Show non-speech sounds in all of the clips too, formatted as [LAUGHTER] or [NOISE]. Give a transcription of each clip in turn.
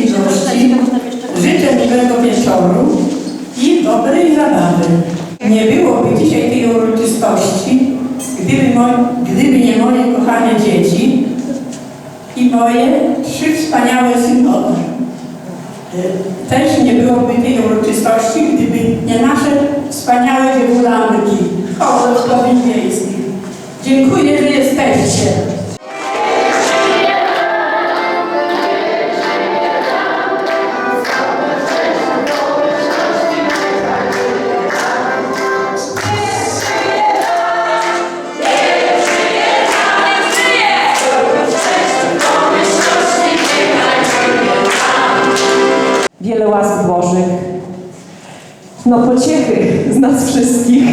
Gości. Życzę miłego wieczoru i dobrej zabawy. Nie byłoby dzisiaj tej uroczystości, gdyby, mo, gdyby nie moje kochane dzieci i moje trzy wspaniałe synowe. E, Też nie byłoby tej uroczystości, gdyby nie nasze wspaniałe dziewulanki koło wiejskich. Dziękuję, że jesteście. Łask Bożych, no pociechy z nas wszystkich,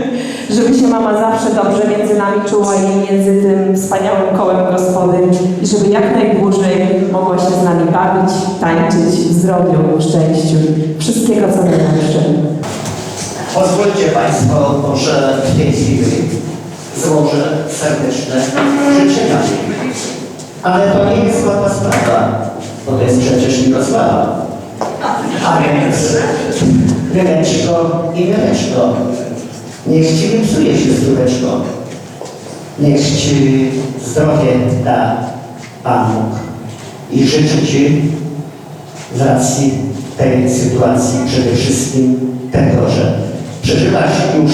[LAUGHS] żeby się mama zawsze dobrze między nami czuła i między tym wspaniałym kołem gospody i żeby jak najdłużej mogła się z nami bawić, tańczyć w zdrowiu, szczęściu, wszystkiego co najlepsze. Pozwólcie Państwo, że w tej chwili złożę serdeczne życzenia. Ale to nie jest łatwa sprawa, bo to jest przecież Mirosława. A więc, Ryneczko i Ryneczko, niech Ci nie psuje się zdróweczko. Niech Ci zdrowie da Pan Bóg. I życzę Ci z racji tej sytuacji przede wszystkim tego, że przeżywasz już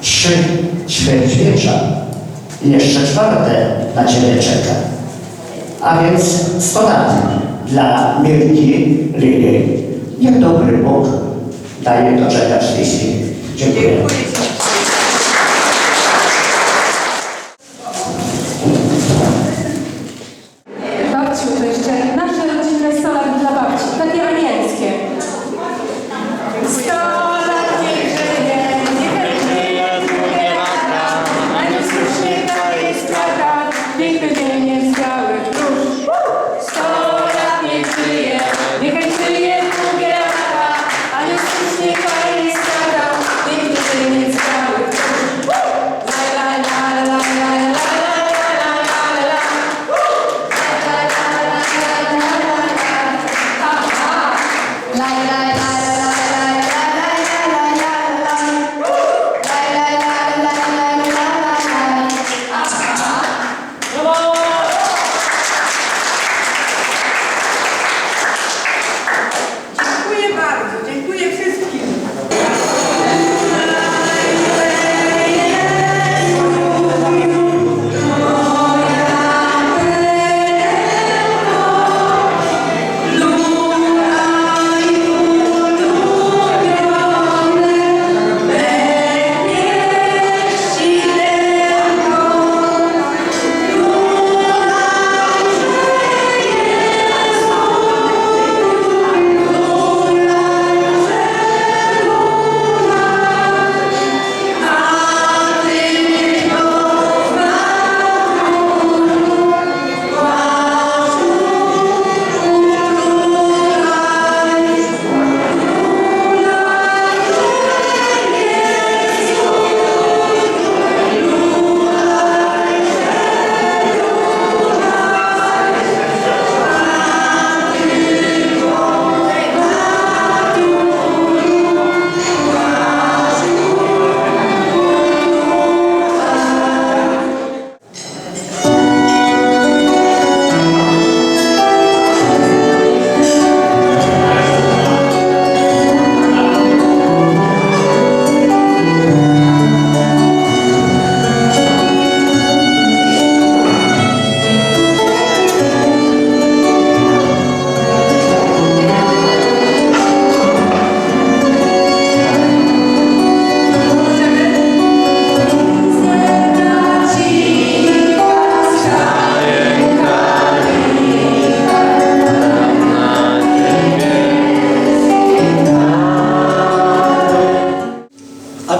trzy ćwierćwiecza i jeszcze czwarte na Ciebie czeka. A więc 100 lat dla Mirki Lili. Niech dobry Bóg daje doczekać tej chwili. Dziękuję.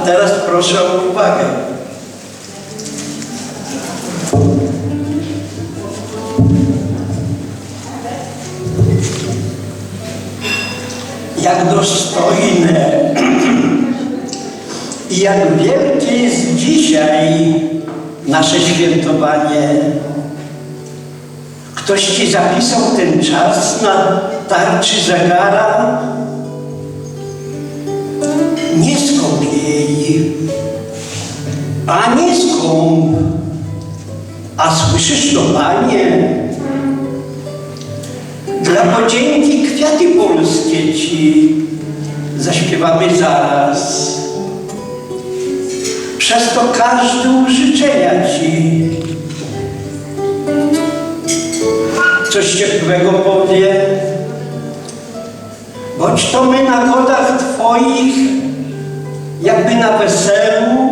Teraz proszę o uwagę. Jak dostojne [CLEARS THROAT] i jak wielkie jest dzisiaj nasze świętowanie, Ktoś ci zapisał ten czas na tarczy zegara? A nie skąp. A słyszysz to, panie? Dla podzięki kwiaty polskie ci zaśpiewamy zaraz. Przez to każdy życzenia ci coś ciepłego powie. Bądź to my na godach Twoich, jakby na weselu,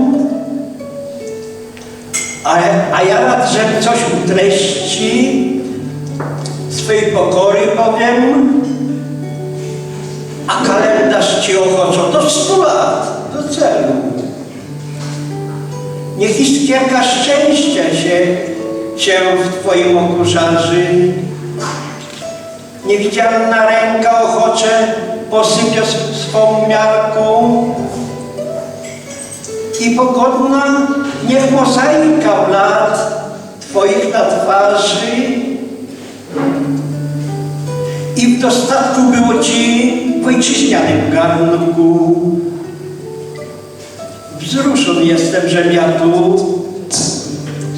a, a ja rad, że coś utreści, swej pokory powiem, a kalendarz Ci ochoczo do stu lat, do celu. Niech iskierka szczęścia się, w Twoim oku żarzy. Niewidzialna ręka ochocze posypie s- swą miarką i pogodna niech mozaika lat Twoich na twarzy i w dostatku było Ci w ojczyźnianym garnku. Wzruszony jestem, że ja tu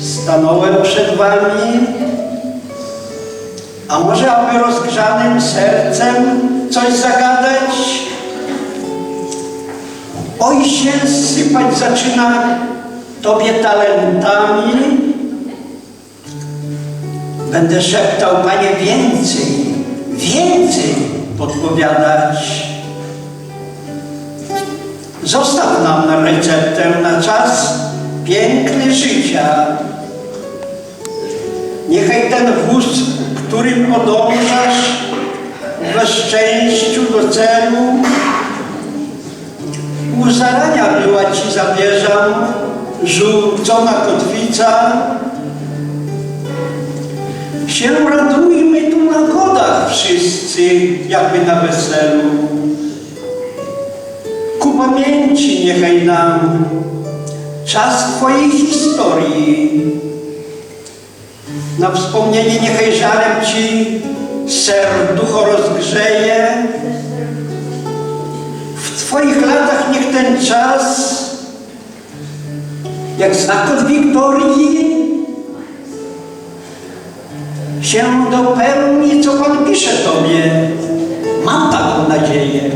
stanąłem przed Wami, a może aby rozgrzanym sercem coś zagadać? Oj się sypać zaczyna Tobie talentami. Będę szeptał, Panie, więcej, więcej podpowiadać. Zostaw nam receptę na czas piękny życia. Niechaj ten wóz, którym podążasz we szczęściu do celu, u zarania była ci zabierzam, żółcona kotwica. Się radujmy tu na godach wszyscy, jakby na weselu. Ku pamięci niechaj nam czas Twojej historii. Na wspomnienie niechaj żarem Ci serducho rozgrzeje. Twoich latach niech ten czas, jak znak od Wiktorii, się dopełni, co Pan pisze Tobie. Mam taką nadzieję.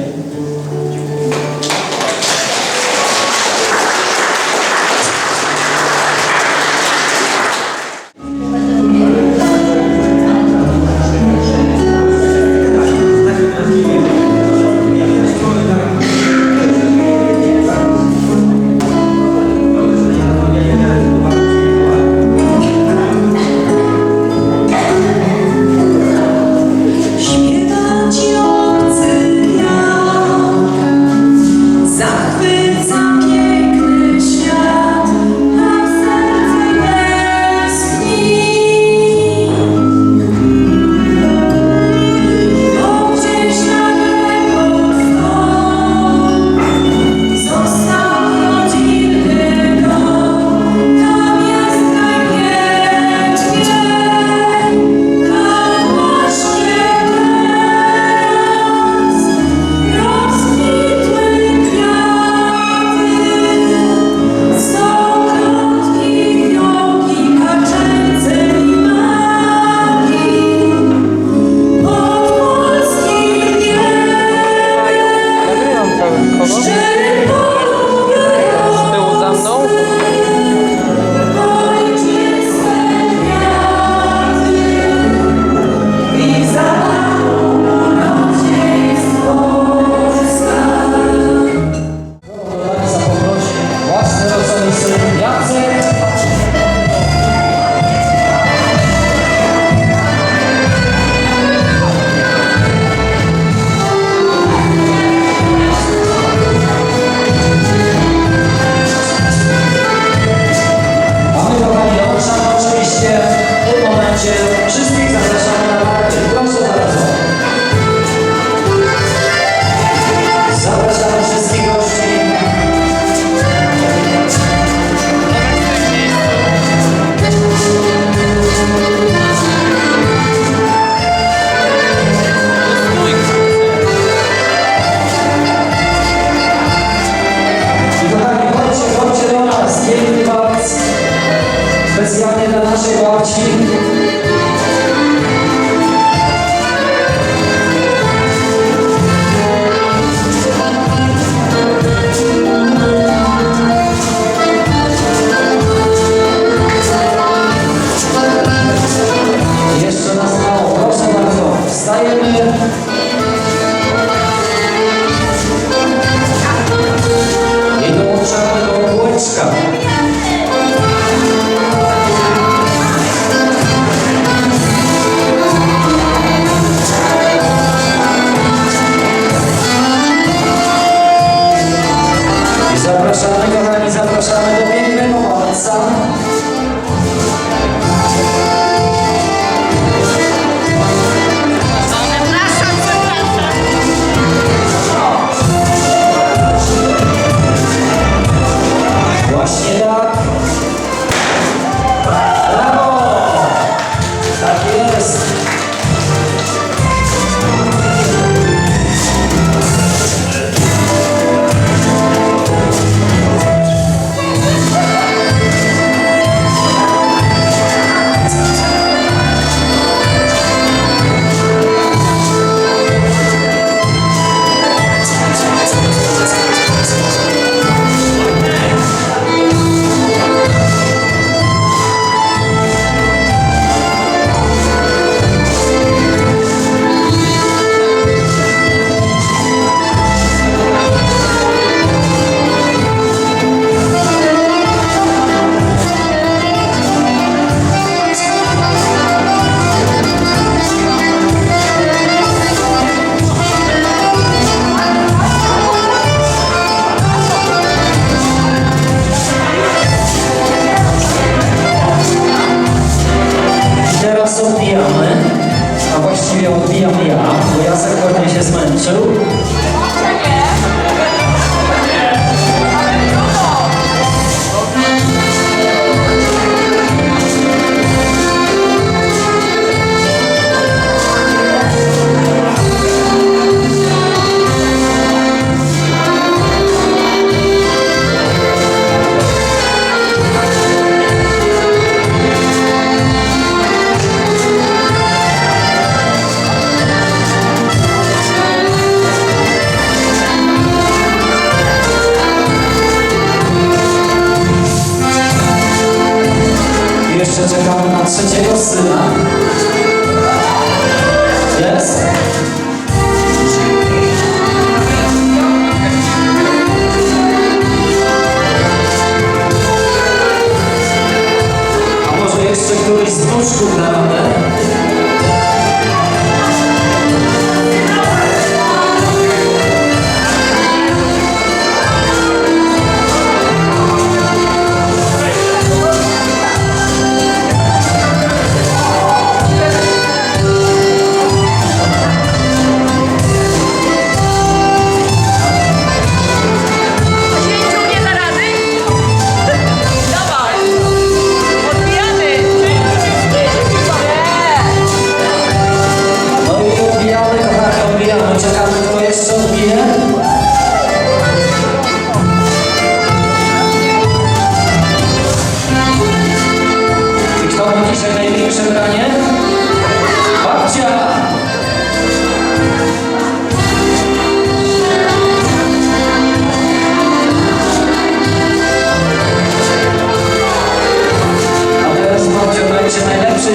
watching.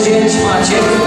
gente, Matheus.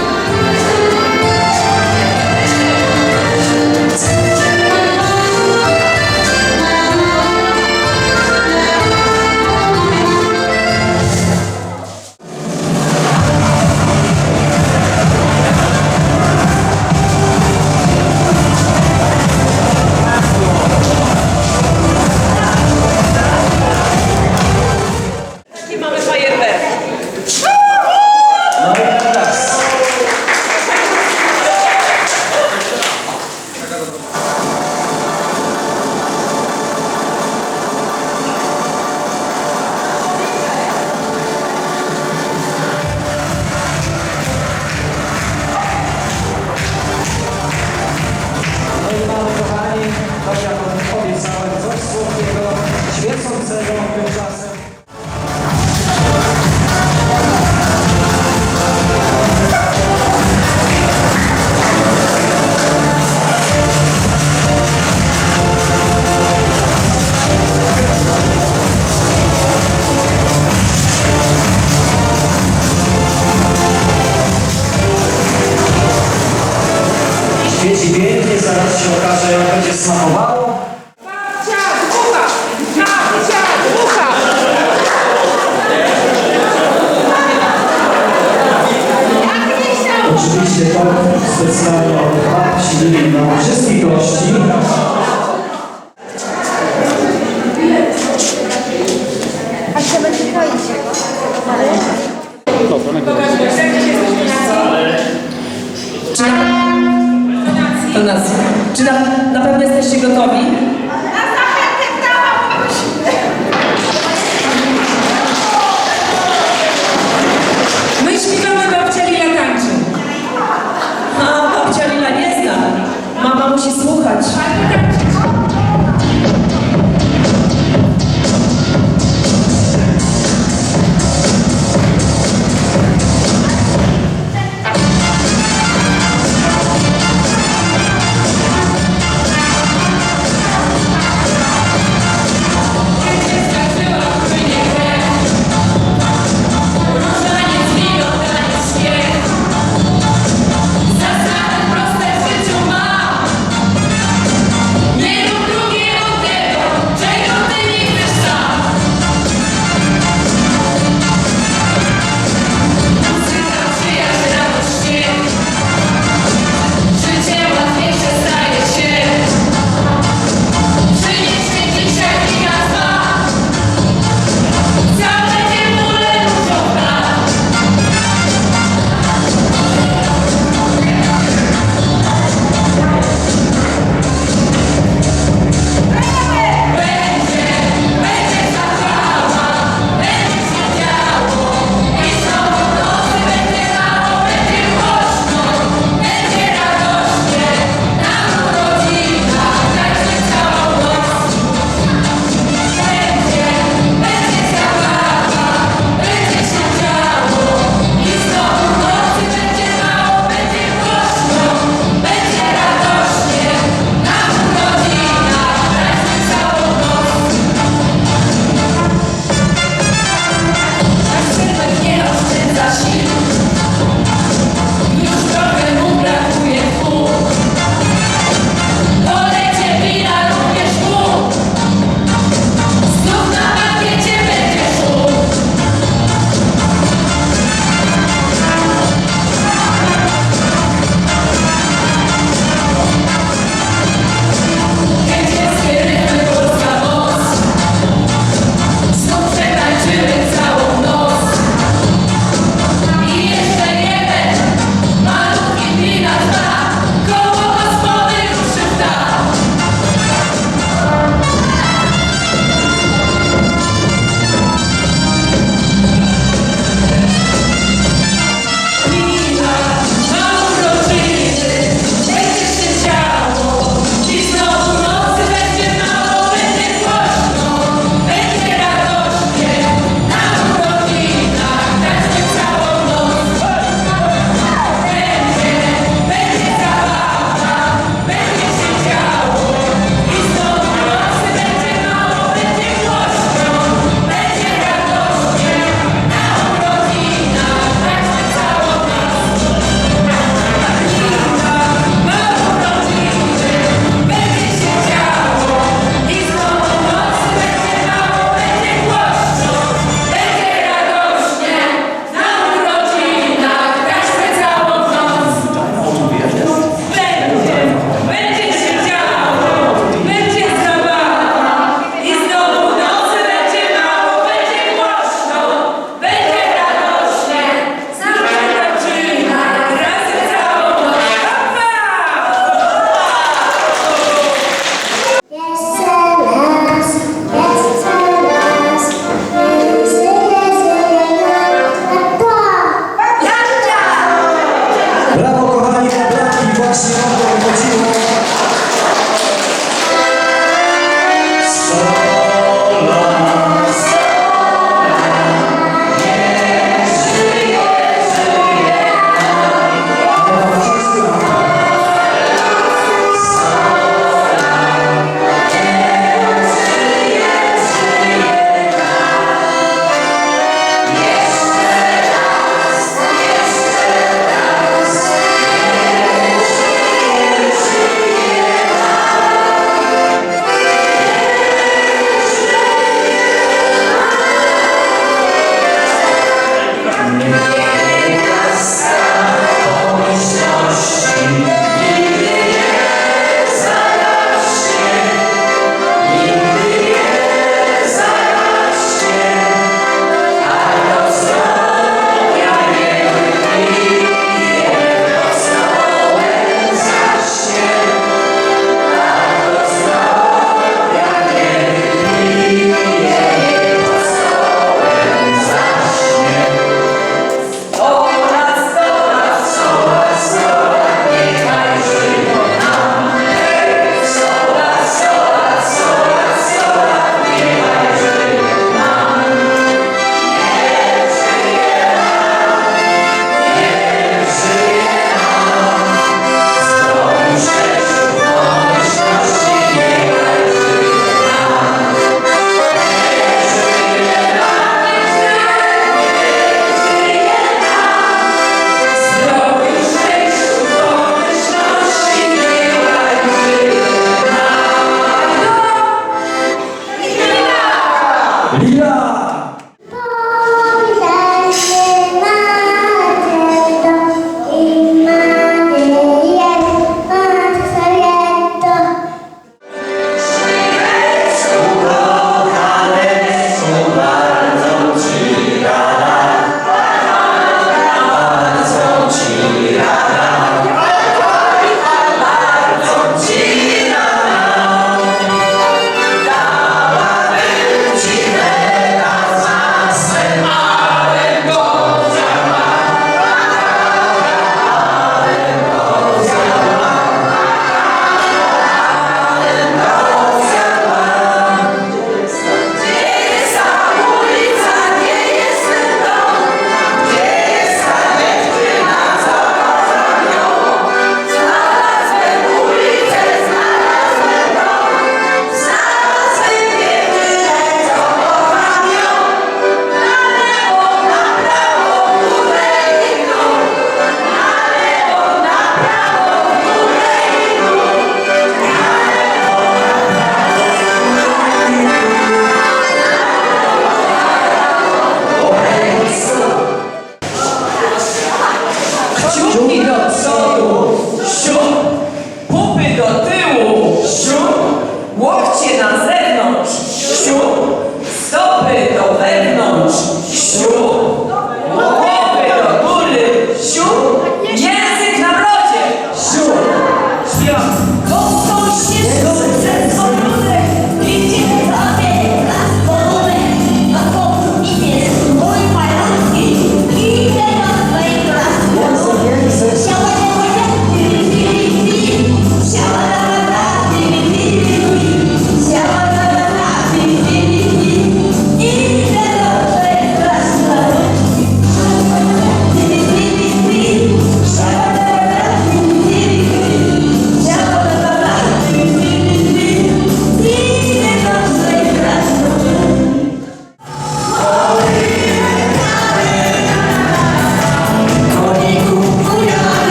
Dla wszystkich gości.